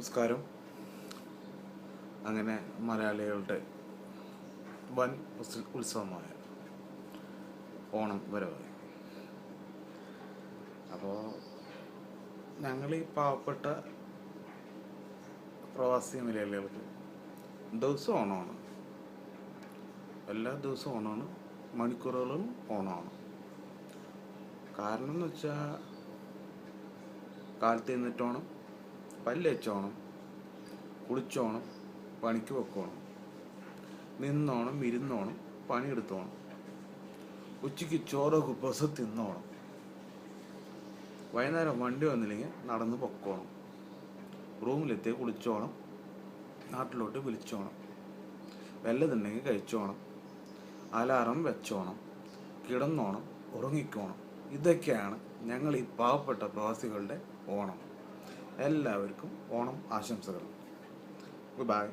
നമസ്കാരം. അങ്ങനെ മലയാളികളുടെ വൻ ഉത്സ- ഉത്സവമായ ഓണം വരവായി. അപ്പോൾ ഞങ്ങൾ ഈ പാവപ്പെട്ട പ്രവാസി മലയാളികൾക്ക് ദിവസം ഓണമാണ്. എല്ലാ ദിവസവും ഓണമാണ്. മണിക്കൂറുകളും ഓണമാണ്. കാരണം എന്ന് വെച്ചാൽ കാലത്ത് നിന്നിട്ടോണം പല്ല് വെച്ചോണം കുളിച്ചോണം പണിക്ക് വെക്കോണം നിന്നോണം ഇരുന്നോണം പണിയെടുത്തോണം ഉച്ചയ്ക്ക് ചോറ് കുപ്പസ് തിന്നോണം. വൈകുന്നേരം വണ്ടി വന്നില്ലെങ്കിൽ നടന്ന് പൊക്കോണം. റൂമിലെത്തി കുളിച്ചോണം നാട്ടിലോട്ട് വിളിച്ചോണം വല്ലതുണ്ടെങ്കിൽ കഴിച്ചോണം അലാറം വെച്ചോണം കിടന്നോണം ഉറങ്ങിക്കോണം. ഇതൊക്കെയാണ് ഞങ്ങൾ ഈ പാവപ്പെട്ട പ്രവാസികളുടെ ഓണം. എല്ലാവർക്കും ഓണം ആശംസകൾ. ബൈ